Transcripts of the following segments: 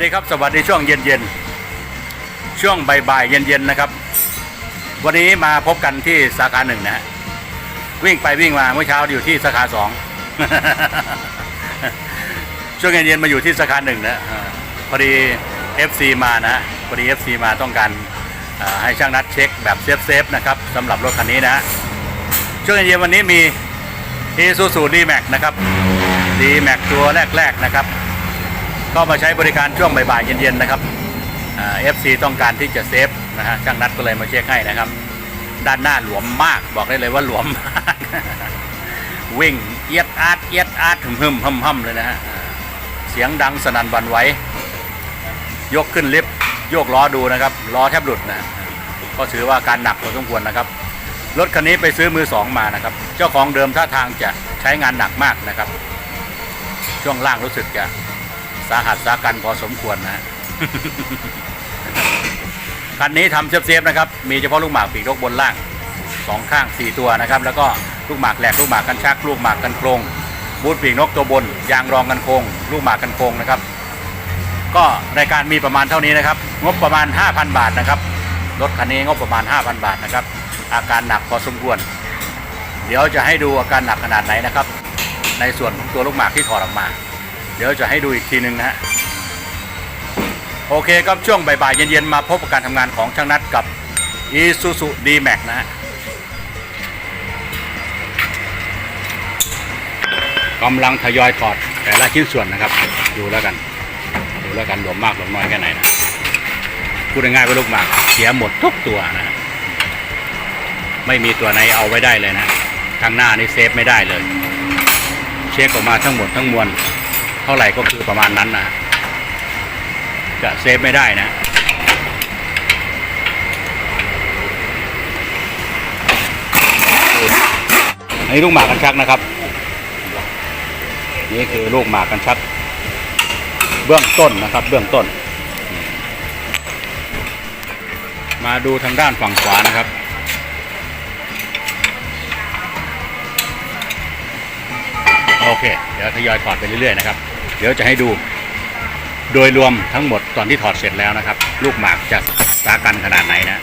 ดีครับสวัสดีช่วงเย็นๆช่วงบ่ายๆเย็นๆนะครับ วันนี้มาพบกันที่สาขาหนึ่งนะฮะวิ่งไปวิ่งมาเมื่อเช้าอยู่ที่สาขาสองช่วงเย็นๆมาอยู่ที่สาขาหนึ่งนะพอดี FC มานะพอดี FC มาต้องการให้ช่างนัดเช็คแบบเซฟๆนะครับสำหรับรถคันนี้นะฮะช่วงเย็นๆวันนี้มี Isuzu D-Max นะครับ D-Max ตัวแรกๆนะครับ ก็มาใช้บริการช่วงบ่ายๆเย็นๆนะครับเอฟซีต้องการที่จะเซฟนะฮะช่างนัดก็เลยมาเช็คให้นะครับ ด้านหน้าหลวมมากบอกได้เลยว่าหลวมมากวิ่งเอียดอาดเอียดอาดหึมหึมหึมหึมเลยนะฮะเสียงดังสนั่นหวันไหวยกขึ้นลิฟต์โยกล้อดูนะครับล้อแทบหลุดนะฮะก็ถือว่าการหนักพอสมควรนะครับรถคันนี้ไปซื้อมือสองมานะครับ เจ้าของเดิมท่าทางจะใช้งานหนักมากนะครับ ช่วงล่างรู้สึกจะ สาหัสสากันพอสมควรนะ คันนี้ทำเซฟๆนะครับ มีเฉพาะลูกหมากปีกนกบนล่างสองข้าง 4 ตัวนะครับ แล้วก็ลูกหมากแหลกลูกหมากกันชักลูกหมากกันโครงบูทปีกนกตัวบน ยางรองกันโครงลูกหมากกันโครงนะครับ ก็รายการมีประมาณเท่านี้นะครับ งบประมาณ 5,000 บาทนะครับรถคันนี้งบประมาณ 5,000 บาทนะครับ อาการหนักพอสมควร เดี๋ยวจะให้ดูอาการหนักขนาดไหนนะครับ ในส่วนของตัวลูกหมากที่ถอดออกมา ดี๋ยวจะให้ดูอีกทีหนึ่งนะฮะโอเคครับช่วงบ่ายๆเย็นๆมาพบกับการทำงานของช่างนัดกับ Isuzu D-Max นะฮะกำลังทยอยถอดแต่ละชิ้นส่วนนะครับ ดูแล้วกัน ดูแล้วกันหลวมมากหลวมน้อยแค่ไหนนะพูดง่ายๆว่าลูกหมากเสียหมดทุกตัวนะฮะไม่มีตัวไหนเอาไว้ได้เลยนะทางหน้านี่เซฟไม่ได้เลย เช็คออกมาทั้งหมดทั้งมวล เท่าไหร่ก็คือประมาณนั้นนะจะเซฟไม่ได้นะอันนี้ลูกหมากกันชักนะครับ นี่คือลูกหมากกันชัก เบื้องต้นนะครับ เบื้องต้น มาดูทางด้านฝั่งขวานะครับโอเค เดี๋ยวทยอยถอดไปเรื่อยๆนะครับ เดี๋ยวจะให้ดู โดยรวมทั้งหมดตอนที่ถอดเสร็จแล้วนะครับ ลูกหมากจะสากันขนาดไหนนะ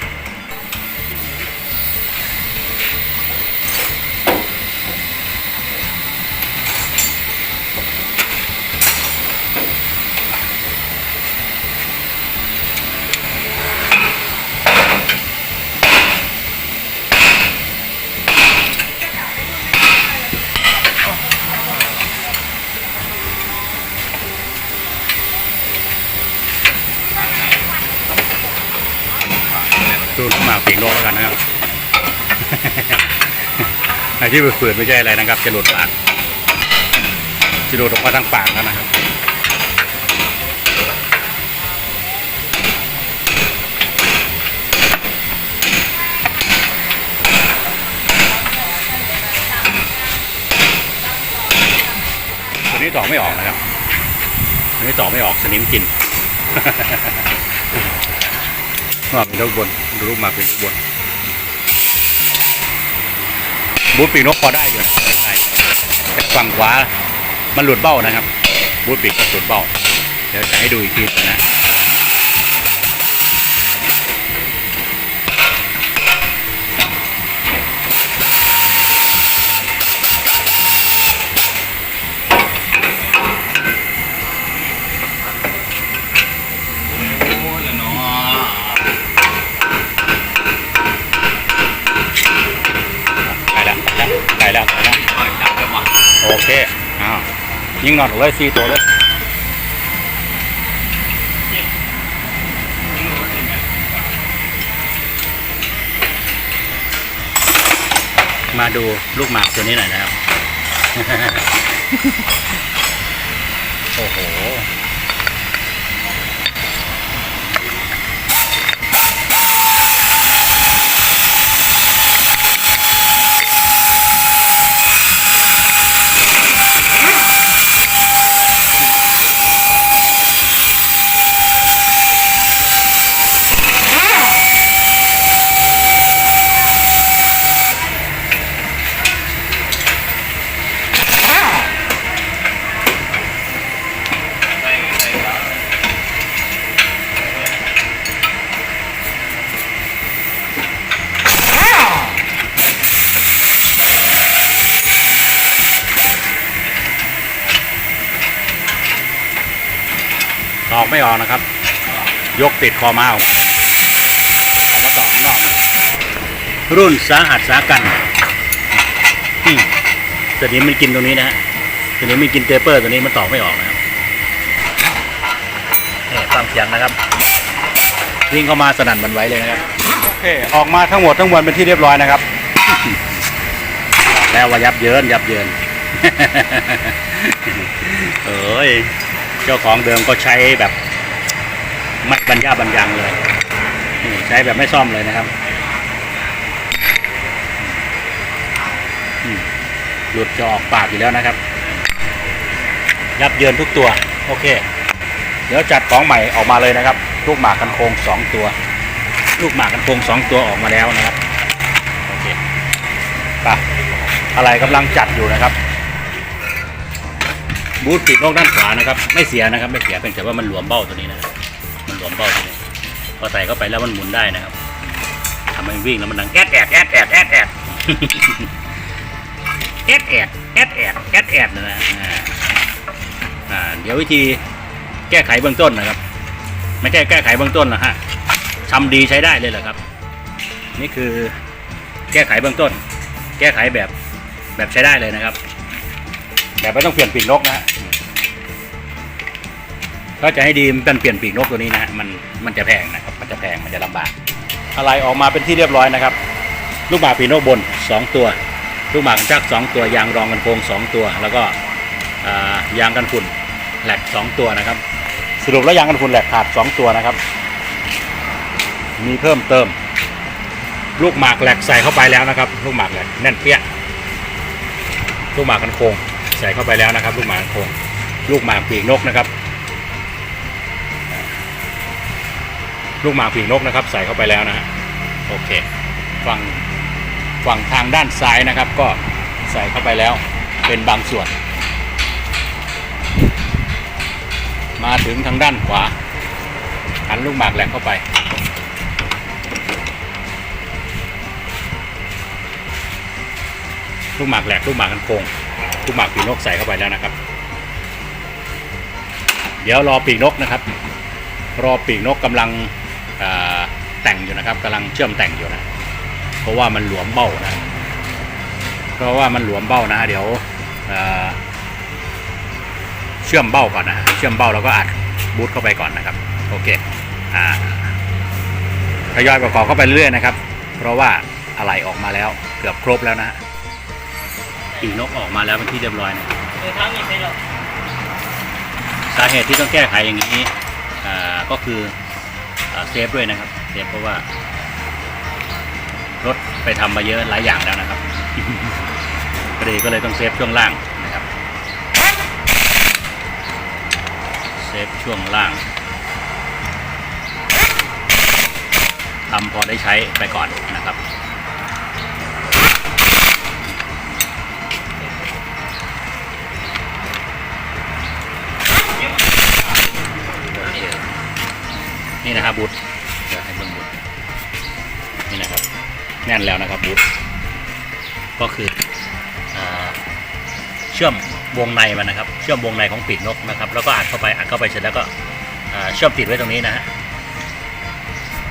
ดูหมากปีกนกแล้วกันนะครับไอ้ที่ฝืดไม่ใช่อะไรนะครับ จะหลุดปากจะหลุดออกมาทั้งปากแล้วนะครับตัวนี้ต่อไม่ออกนะครับตัวนี้ต่อไม่ออกสนิมกิน ว่าเป็นลูกบนดูรูปมาเป็นลูกบนบูทปีกนกพอได้อยู่แต่ฝั่งขวา มันหลุดเบ้านะครับ บูทปีกก็หลุดเบ้า เดี๋ยวจะให้ดูอีกทีนะ ยิงน็อนเลยสี่ตัวเลยมาดูลูกหมากตัวนี้หน่อยนะครับ โอ้โห ยกติดคอม้าออกมาเอามาต่อข้างนอก รุ่นสาหัสสากันอืมตัวนี้มันกินตรงนี้นะฮะตัวนี้มันกินเตเปอร์ตัวนี้มันตอกไม่ออกนะครับนี่ฟังเสียงนะครับวิ่งเข้ามาสนั่นหมันไหวเลยนะครับโอเคออกมาทั้งหมดทั้งมวลเป็นที่เรียบร้อยนะครับบอกแล้วว่ายับเยินยับเยินเอ้ยเจ้าของเดิมก็ใช้แบบ ไม่บรรยาบรรยังเลยใช้แบบไม่ซ่อมเลยนะครับหลุดจะออกปากอยู่แล้วนะครับ ยับเยินทุกตัว โอเค เดี๋ยวจัดของใหม่ออกมาเลยนะครับ ลูกหมากกันโคงสองตัว ลูกหมากกันโคงสองตัวออกมาแล้วนะครับโอเคไปอะไรกำลังจัดอยู่นะครับ บูทปีกนอกด้านขวานะครับ ไม่เสียนะครับ ไม่เสียเพียงแต่ว่ามันหลวมเบ้าตัวนี้นะครับ วมเบ้าพอใส่เข้าไปแล้วมันหมุนได้นะครับทำให้วิ่งแล้วมันดังแอดแอดแอดแอดแอดแอดแอดแอดแอดแอดแอดแอดนะนะอ่าเดี๋ยววิธีแก้ไขเบื้องต้นนะครับ ไม่ใช่แก้ไขเบื้องต้นนะฮะทำดีใช้ได้เลยแหละครับ นี่คือแก้ไขเบื้องต้น แก้ไขแบบแบบใช้ได้เลยนะครับ แบบไม่ต้องเปลี่ยนปีกนกนะฮะ ถ้าจะให้ดีมันเป็นเปลี่ยนปีกนกตัวนี้นะฮะมันมันจะแพงนะครับ มันจะแพงมันจะลำบาก อะไรออกมาเป็นที่เรียบร้อยนะครับ ลูกหมากปีกนกบนสองตัว ลูกหมากจักสองตัวยางรองกันโพงสองตัว แล้วก็ยางกันฝุ่นแหลกสองตัวนะครับ สรุปแล้วยางกันฝุ่นแหลกขาดสองตัวนะครับ มีเพิ่มเติม ลูกหมากแหลกใส่เข้าไปแล้วนะครับ ลูกหมากแหลกแน่นเปี้ยลูกหมากกันโคงใส่เข้าไปแล้วนะครับ ลูกหมากกันโคงลูกหมากปีกนกนะครับ ลูกหมากปีกนกนะครับ ใส่เข้าไปแล้วนะฮะโอเคฝั่งฝั่งทางด้านซ้ายนะครับ ก็ใส่เข้าไปแล้วเป็นบางส่วน มาถึงทางด้านขวาหันลูกหมากแหลกเข้าไป ลูกหมากแหลกลูกหมากกันโคงลูกหมากปีกนกใส่เข้าไปแล้วนะครับ เดี๋ยวรอปีกนกนะครับ รอปีกนกกำลัง แต่งอยู่นะครับกำลังเชื่อมแต่งอยู่นะ เพราะว่ามันหลวมเบ้านะ เพราะว่ามันหลวมเบ้านะ เดี๋ยวอ่าเชื่อมเบ้าก่อนนะเชื่อมเบ้าแล้วก็อัดบูทเข้าไปก่อนนะครับ โอเคอ่าทยอยประกอบเข้าไปเรื่อยๆนะครับ เพราะว่าอะไรออกมาแล้วเกือบครบแล้วนะปีกนกออกมาแล้วเป็นที่เรียบร้อยนะเออทางนี้ใช่หรอสาเหตุที่ต้องแก้ไขอย่างนี้อ่าก็คืออ่าเซฟด้วยนะครับ เซฟเพราะว่า รถไปทำมาเยอะหลายอย่างแล้วนะครับก็เลยก็เลยต้องเซฟช่วงล่างนะครับ เซฟช่วงล่างทำพอได้ใช้ไปก่อนนะครับนี่นะครับบูทเแน่นแล้วนะครับบูทก็คือเอเชื่อมวงในมันนะครับ เชื่อมวงในของปีกนกนะครับ แล้วก็อัดเข้าไปอัดเข้าไปเสร็จแล้วก็เชื่อมติดไว้ตรงนี้นะฮะ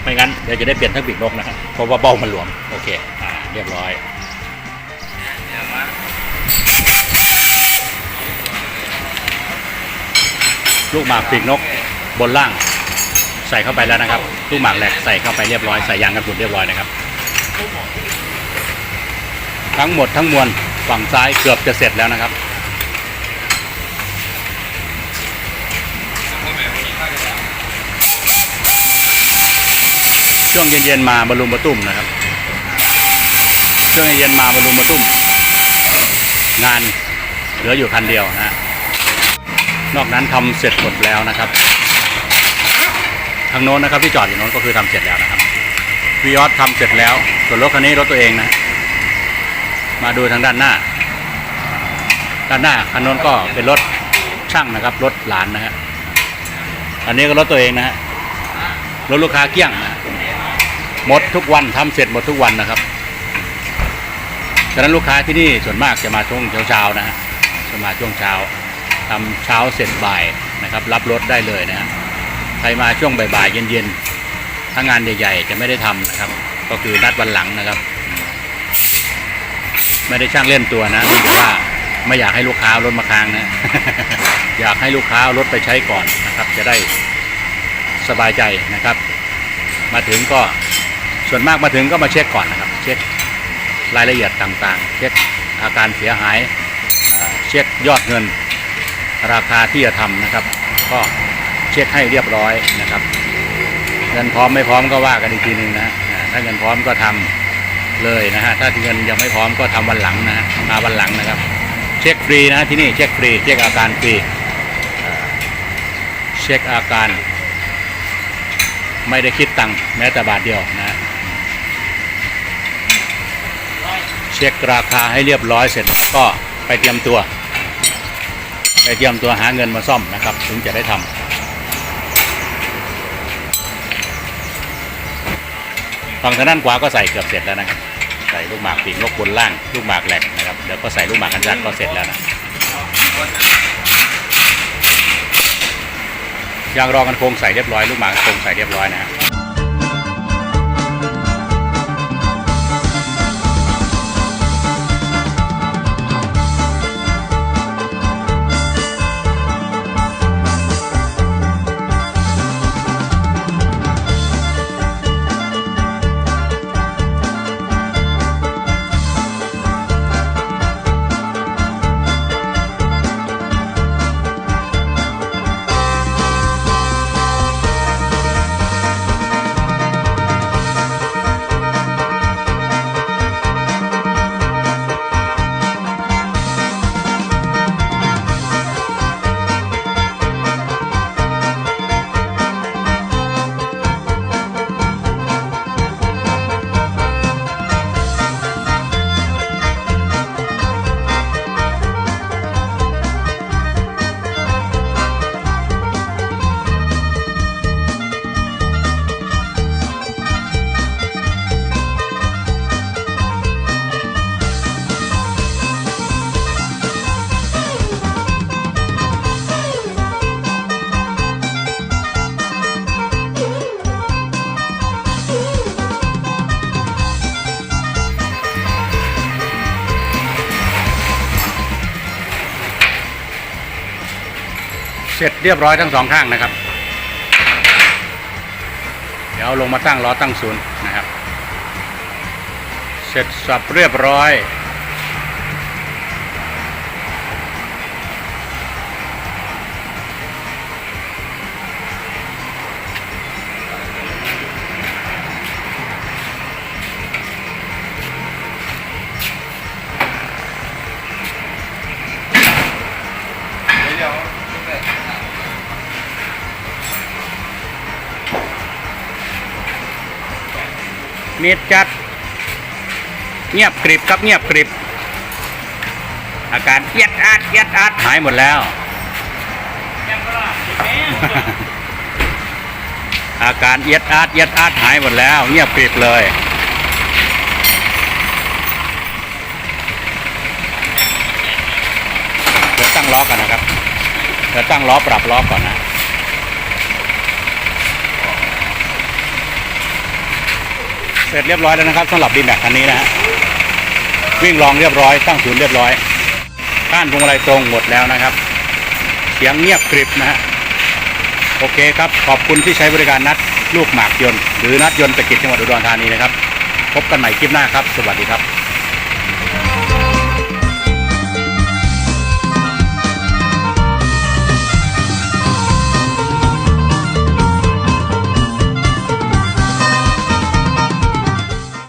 ไม่งั้นเดี๋ยวจะได้เปลี่ยนทั้งปีกนกนะครับเพราะว่าเบ้ามันหลวมโอเคอ่าเรียบร้อยลูกหมากปีกนกบนล่างใส่เข้าไปแล้วนะครับลูกหมากแหลกใส่เข้าไปเรียบร้อยใส่ยางกันฝุ่นเรียบร้อยนะครับ ทั้งหมดทั้งมวลฝั่งซ้ายเกือบจะเสร็จแล้วนะครับ ช่วงเย็นๆมาบรรลุมบะตุ้มนะครับ ช่วงเย็นๆมาบรรลุมบะตุ้ม งานเหลืออยู่คันเดียวนะฮะนอกนั้นทำเสร็จหมดแล้วนะครับ ทางโน้นนะครับที่จอดอยู่โน้นก็คือทำเสร็จแล้วนะครับวิออสทำเสร็จแล้ว ส่วนรถคันนี้รถตัวเองนะ มาดูทางด้านหน้า ด้านหน้าคันโน้นก็เป็นรถช่างนะครับ รถหลานนะฮะอันนี้ก็รถตัวเองนะฮะรถลูกค้าเกี้ยงนะหมดทุกวันทำเสร็จหมดทุกวันนะครับฉะนั้นลูกค้าที่นี่ส่วนมากจะมาช่วงเช้าๆนะฮะจะมาช่วงเช้าทำเช้าเสร็จบ่ายนะครับ รับรถได้เลยนะฮะใครมาช่วงบ่ายๆเย็นๆถ้างานใหญ่ๆจะไม่ได้ทำนะครับ ก็คือนัดวันหลังนะครับ ไม่ได้ช่างเล่นตัวนะเนื่อว่าไม่อยากให้ลูกค้ารถมาค้างนะ อยากให้ลูกค้ารถไปใช้ก่อนนะครับ จะได้สบายใจนะครับ มาถึงก็ส่วนมากมาถึงก็มาเช็คก่อนนะครับ เช็ครายละเอียดต่างๆ เช็คอาการเสียหายเช็คยอดเงิน ราคาที่จะทำนะครับ ก็เช็คให้เรียบร้อยนะครับ เงินพร้อมไม่พร้อมก็ว่ากันอีกทีหนึ่งนะถ้าเงินพร้อมก็ทำ เลยนะฮะถ้าเงินยังไม่พร้อมก็ทำวันหลังนะฮะมาวันหลังนะครับ เช็คฟรีนะที่นี่เช็คฟรีเช็คอาการฟรีเช็คอาการ ไม่ได้คิดตังค์แม้แต่บาทเดียวนะเช็คราคาให้เรียบร้อยเสร็จก็ไปเตรียมตัว ไปเตรียมตัวหาเงินมาซ่อมนะครับ ถึงจะได้ทำฝั่งทางด้านขวาก็ใส่เกือบเสร็จแล้วนะครับ ส่ลูกหมากปีกนกบนล่างลูกหมากแหลกนะครับเดี๋ยวก็ใส่ลูกหมากกันยักก็เสร็จแล้วนะยางรองกันโครงใส่เรียบร้อยลูกหมากโครงใส่เรียบร้อยนะครับ ร็จเรียบร้อยทั้งสองข้างนะครับ เดี๋ยวลงมาตั้งล้อตั้งศูนย์นะครับ เสร็จสับเรียบร้อย มีดจัด เงียบกริบครับเงียบกริบ อาการเอียดอาดเอียดอาดหายหมดแล้ว อาการเอียดอาดเอียดอาดหายหมดแล้ว เงียบกริบเลยเดี๋ยวตั้งล้อกันนะครับเดี๋ยวตั้งล้อปรับล้อก่อนนะ เสร็จเรียบร้อยแล้วนะครับสำหรับดีแม็กคันนี้นะฮะวิ่งลองเรียบร้อยตั้งศูนย์เรียบร้อยก้านพวงมาลัยตรงหมดแล้วนะครับ เสียงเงียบกริบนะฮะโอเคครับ ขอบคุณที่ใช้บริการนัดลูกหมากยนต์ หรือนัดยนต์ตะกิจจังหวัดอุดรธานีนะครับ พบกันใหม่คลิปหน้าครับ สวัสดีครับ